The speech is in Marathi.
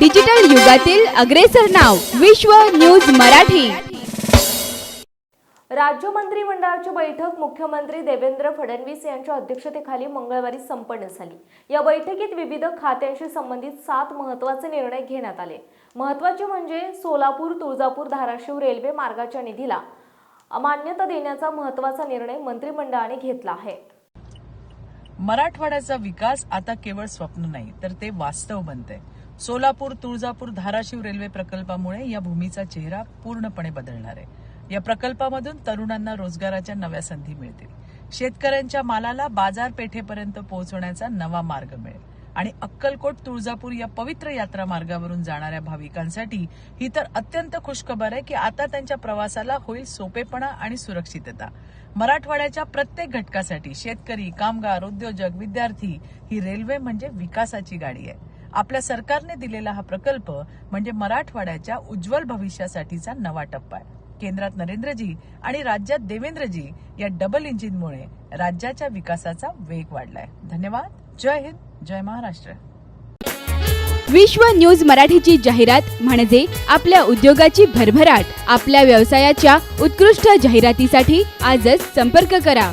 डिजिटल युगातील अग्रेसर नाव विश्व न्यूज मराठी. राज्य मंत्रिमंडळाची बैठक मुख्यमंत्री देवेंद्र फडणवीस यांच्या अध्यक्षतेखाली मंगळवारी संपन्न झाली. या बैठकीत विविध खात्यांशी संबंधित सात महत्त्वाचे निर्णय घेण्यात आले. महत्त्वाचे म्हणजे सोलापूर तुळजापूर धाराशिव रेल्वे मार्गाच्या निधीला मान्यता देण्याचा महत्त्वाचा निर्णय मंत्रिमंडळाने घेतला आहे. मराठवाड्याचा विकास आता केवळ स्वप्न नाही तर ते वास्तव बनते सोलापूर तुळजापूर धाराशिव रेल्वे प्रकल्पामुळे या भूमीचा चेहरा पूर्णपणे बदलणार आहे. या प्रकल्पामधून तरुणांना रोजगाराच्या नव्या संधी मिळतील. शेतकऱ्यांच्या मालाला बाजारपेठेपर्यंत पोहोचवण्याचा नवा मार्ग मिळेल. आणि अक्कलकोट तुळजापूर या पवित्र यात्रा मार्गावरून जाणाऱ्या भाविकांसाठी ही तर अत्यंत खुशखबर आहे की आता त्यांच्या प्रवासाला होईल सोपेपणा आणि सुरक्षितता. मराठवाड्याच्या प्रत्येक घटकासाठी शेतकरी कामगार उद्योजक विद्यार्थी ही रेल्वे म्हणजे विकासाची गाडी आहे. आपल्या सरकारने दिलेला हा प्रकल्प म्हणजे मराठवाड्याच्या उज्ज्वल भविष्यासाठीचा नवा टप्पा आहे. केंद्रात नरेंद्रजी आणि राज्यात देवेंद्रजी या डबल इंजिनमुळे राज्याच्या विकासाचा वेग वाढलाय. धन्यवाद. जय हिंद. जय महाराष्ट्र. विश्व न्यूज मराठीची जाहिरात म्हणजे आपल्या उद्योगाची भरभराट. आपल्या व्यवसायाच्या उत्कृष्ट जाहिरातीसाठी आजच संपर्क करा.